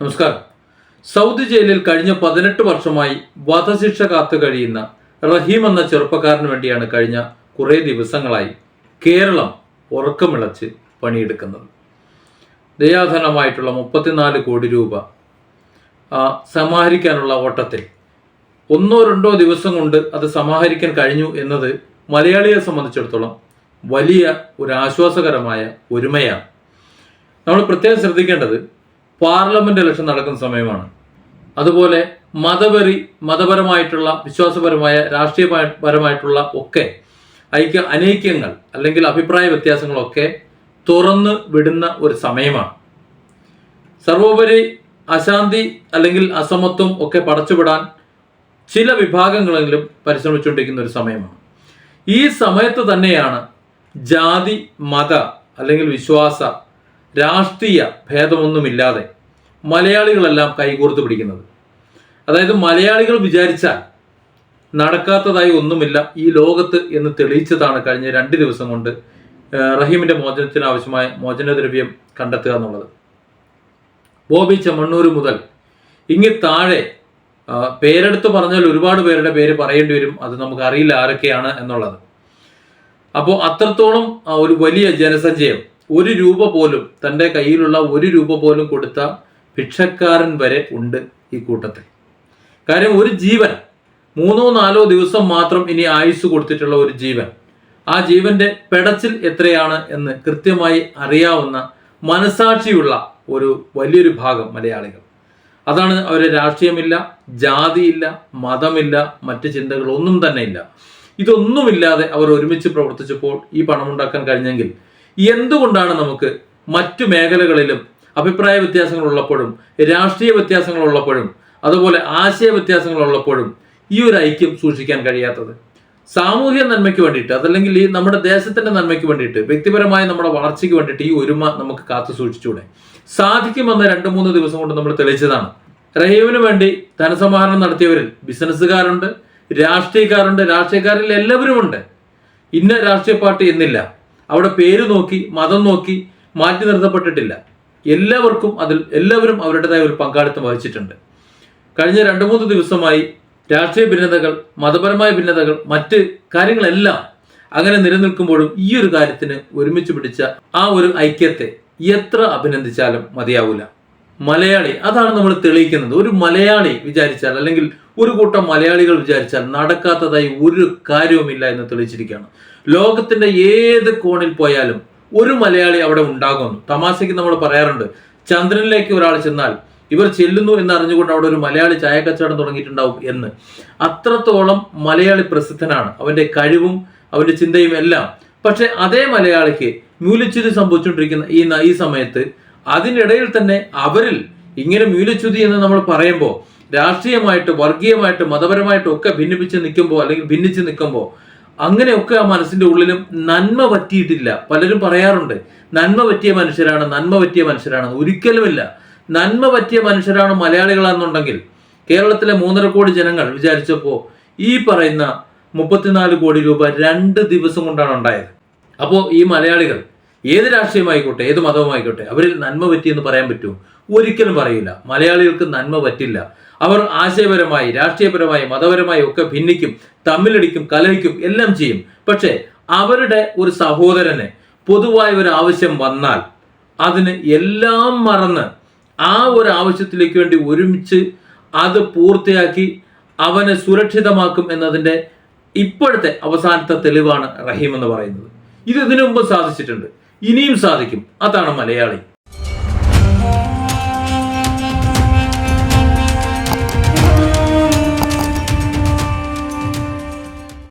നമസ്കാരം. സൗദി ജയിലിൽ കഴിഞ്ഞ പതിനെട്ട് വർഷമായി വധശിക്ഷ കാത്തു കഴിയുന്ന റഹീം എന്ന ചെറുപ്പക്കാരന് വേണ്ടിയാണ് കഴിഞ്ഞ കുറേ ദിവസങ്ങളായി കേരളം ഉറക്കമിളച്ച് പണിയെടുക്കുന്നത്. ദയാധനമായിട്ടുള്ള മുപ്പത്തിനാല് കോടി രൂപ സമാഹരിക്കാനുള്ള ഓട്ടത്തിൽ ഒന്നോ രണ്ടോ ദിവസം കൊണ്ട് അത് സമാഹരിക്കാൻ കഴിഞ്ഞു എന്നത് മലയാളിയെ സംബന്ധിച്ചിടത്തോളം വലിയ ഒരു ആശ്വാസകരമായ ഒരുമയാണ്. നമ്മൾ പ്രത്യേകം ശ്രദ്ധിക്കേണ്ടത് പാർലമെന്റ് ഇലക്ഷൻ നടക്കുന്ന സമയമാണ്. അതുപോലെ മതപരി മതപരമായിട്ടുള്ള വിശ്വാസപരമായ രാഷ്ട്രീയപരമായിട്ടുള്ള ഒക്കെ ഐക്യ അനൈക്യങ്ങൾ അല്ലെങ്കിൽ അഭിപ്രായ വ്യത്യാസങ്ങളൊക്കെ തുറന്ന് വിടുന്ന ഒരു സമയമാണ്. സർവോപരി അശാന്തി അല്ലെങ്കിൽ അസമത്വം ഒക്കെ പടച്ചുവിടാൻ ചില വിഭാഗങ്ങളെങ്കിലും പരിശ്രമിച്ചുകൊണ്ടിരിക്കുന്ന ഒരു സമയമാണ്. ഈ സമയത്ത് തന്നെയാണ് ജാതി മത അല്ലെങ്കിൽ വിശ്വാസ രാഷ്ട്രീയ ഭേദമൊന്നുമില്ലാതെ മലയാളികളെല്ലാം കൈകോർത്ത് പിടിക്കുന്നത്. അതായത് മലയാളികൾ വിചാരിച്ചാൽ നടക്കാത്തതായി ഒന്നുമില്ല ഈ ലോകത്ത് എന്ന് തെളിയിച്ചതാണ് കഴിഞ്ഞ രണ്ട് ദിവസം കൊണ്ട് റഹീമിന്റെ മോചനത്തിന് ആവശ്യമായ മോചനദ്രവ്യം കണ്ടെത്തുക എന്നുള്ളത്. ബോബി ചെമ്മണ്ണൂർ മുതൽ ഇങ്ങി താഴെ പേരെടുത്ത് പറഞ്ഞാൽ ഒരുപാട് പേരുടെ പേര് പറയേണ്ടി വരും. അത് നമുക്ക് അറിയില്ല ആരൊക്കെയാണ് എന്നുള്ളത്. അപ്പോൾ അത്രത്തോളം ഒരു വലിയ ജനസഞ്ചയം ഒരു രൂപ പോലും തന്റെ കയ്യിലുള്ള ഒരു രൂപ പോലും കൊടുത്ത ഭിക്ഷക്കാരൻ വരെ ഉണ്ട് ഈ കൂട്ടത്തിൽ. കാര്യം ഒരു ജീവൻ മൂന്നോ നാലോ ദിവസം മാത്രം ഇനി ആയുസ് കൊടുത്തിട്ടുള്ള ഒരു ജീവൻ ആ ജീവന്റെ പെടച്ചിൽ എത്രയാണ് എന്ന് കൃത്യമായി അറിയാവുന്ന മനസാക്ഷിയുള്ള ഒരു വലിയൊരു ഭാഗം മലയാളികൾ. അതാണ് അവരെ രാഷ്ട്രീയമില്ല ജാതിയില്ല മതമില്ല മറ്റ് ചിന്തകളൊന്നും തന്നെ ഇല്ല ഇതൊന്നുമില്ലാതെ അവർ ഒരുമിച്ച് പ്രവർത്തിച്ചപ്പോൾ ഈ പണമുണ്ടാക്കാൻ കഴിഞ്ഞെങ്കിൽ എന്തുകൊണ്ടാണ് നമുക്ക് മറ്റു മേഖലകളിലും അഭിപ്രായ വ്യത്യാസങ്ങൾ ഉള്ളപ്പോഴും രാഷ്ട്രീയ വ്യത്യാസങ്ങൾ ഉള്ളപ്പോഴും അതുപോലെ ആശയ വ്യത്യാസങ്ങൾ ഉള്ളപ്പോഴും ഈ ഒരു ഐക്യം സൂക്ഷിക്കാൻ കഴിയാത്തത്? സാമൂഹ്യ നന്മയ്ക്ക് വേണ്ടിയിട്ട് അതല്ലെങ്കിൽ ഈ നമ്മുടെ ദേശത്തിന്റെ നന്മയ്ക്ക് വേണ്ടിയിട്ട് വ്യക്തിപരമായ നമ്മുടെ വളർച്ചയ്ക്ക് വേണ്ടിയിട്ട് ഈ ഒരുമ നമുക്ക് കാത്തു സൂക്ഷിച്ചൂടെ? സാധിക്കുമെന്ന് രണ്ട് മൂന്ന് ദിവസം കൊണ്ട് നമ്മൾ തെളിയിച്ചതാണ്. റഹീമിന് വേണ്ടി ധനസമാഹരണം നടത്തിയവരിൽ ബിസിനസ്സുകാരുണ്ട് രാഷ്ട്രീയക്കാരുണ്ട് രാഷ്ട്രീയക്കാരിൽ എല്ലാവരുമുണ്ട്. ഇന്ന രാഷ്ട്രീയ പാർട്ടി എന്നില്ല. അവിടെ പേര് നോക്കി മതം നോക്കി മാറ്റി നിർത്തപ്പെട്ടിട്ടില്ല. എല്ലാവർക്കും അതിൽ എല്ലാവരും അവരുടേതായ ഒരു പങ്കാളിത്തം വഹിച്ചിട്ടുണ്ട്. കഴിഞ്ഞ രണ്ട് മൂന്ന് ദിവസമായി രാഷ്ട്രീയ ഭിന്നതകൾ മതപരമായ ഭിന്നതകൾ മറ്റ് കാര്യങ്ങളെല്ലാം അങ്ങനെ നിലനിൽക്കുമ്പോഴും ഈ ഒരു കാര്യത്തിന് ഒരുമിച്ച് പിടിച്ച ആ ഒരു ഐക്യത്തെ എത്ര അഭിനന്ദിച്ചാലും മതിയാവില്ല മലയാളി. അതാണ് നമ്മൾ തെളിയിക്കുന്നത്. ഒരു മലയാളി വിചാരിച്ചാൽ അല്ലെങ്കിൽ ഒരു കൂട്ടം മലയാളികൾ വിചാരിച്ചാൽ നടക്കാത്തതായി ഒരു കാര്യവുമില്ല എന്ന് തെളിയിച്ചിരിക്കുകയാണ്. ലോകത്തിന്റെ ഏത് കോണിൽ പോയാലും ഒരു മലയാളി അവിടെ ഉണ്ടാകുന്നു. തമാശയ്ക്ക് നമ്മൾ പറയാറുണ്ട് ചന്ദ്രനിലേക്ക് ഒരാൾ ചെന്നാൽ ഇവർ ചെല്ലുന്നു എന്ന് അറിഞ്ഞുകൊണ്ട് അവിടെ ഒരു മലയാളി ചായക്കച്ചവടം തുടങ്ങിയിട്ടുണ്ടാവും എന്ന്. അത്രത്തോളം മലയാളി പ്രസിദ്ധനാണ്. അവന്റെ കഴിവും അവന്റെ ചിന്തയും എല്ലാം. പക്ഷെ അതേ മലയാളിക്ക് മൂലിച്ചിരി സംഭവിച്ചുകൊണ്ടിരിക്കുന്ന ഈ ഈ സമയത്ത് അതിനിടയിൽ തന്നെ അവരിൽ ഇങ്ങനെ മീലച്ചുതി എന്ന് നമ്മൾ പറയുമ്പോൾ രാഷ്ട്രീയമായിട്ട് വർഗീയമായിട്ട് മതപരമായിട്ടും ഒക്കെ ഭിന്നിപ്പിച്ച് നിൽക്കുമ്പോൾ അല്ലെങ്കിൽ ഭിന്നിച്ച് നിൽക്കുമ്പോൾ അങ്ങനെയൊക്കെ ആ മനസ്സിന്റെ ഉള്ളിലും നന്മ പറ്റിയിട്ടില്ല. പലരും പറയാറുണ്ട് നന്മ പറ്റിയ മനുഷ്യരാണ് നന്മ പറ്റിയ മനുഷ്യരാണ് ഒരിക്കലുമില്ല. നന്മ പറ്റിയ മനുഷ്യരാണ് മലയാളികളാണെന്നുണ്ടെങ്കിൽ കേരളത്തിലെ മൂന്നര കോടി ജനങ്ങൾ വിചാരിച്ചപ്പോൾ ഈ പറയുന്ന മുപ്പത്തിനാല് കോടി രൂപ രണ്ട് ദിവസം കൊണ്ടാണ് ഉണ്ടായത്. അപ്പോൾ ഈ മലയാളികൾ ഏത് രാഷ്ട്രീയമായിക്കോട്ടെ ഏത് മതവുമായിക്കോട്ടെ അവരിൽ നന്മ പറ്റിയെന്ന് പറയാൻ പറ്റുമോ? ഒരിക്കലും പറയില്ല. മലയാളികൾക്ക് നന്മ പറ്റില്ല. അവർ ആശയപരമായി രാഷ്ട്രീയപരമായി മതപരമായി ഒക്കെ ഭിന്നിക്കും തമ്മിലടിക്കും കലഹിക്കും എല്ലാം ചെയ്യും. പക്ഷേ അവരുടെ ഒരു സഹോദരന് പൊതുവായ ഒരു ആവശ്യം വന്നാൽ അതിന് എല്ലാം മറന്ന് ആ ഒരു ആവശ്യത്തിലേക്ക് വേണ്ടി ഒരുമിച്ച് അത് പൂർത്തിയാക്കി അവനെ സുരക്ഷിതമാക്കും എന്നതിന്റെ ഇപ്പോഴത്തെ അവസാനത്തെ തെളിവാണ് റഹീം എന്ന് പറയുന്നത്. ഇത് ഇതിനു മുമ്പ് സാധിച്ചിട്ടുണ്ട്. ഇനിയും സാധിക്കും. അതാണ് മലയാളി.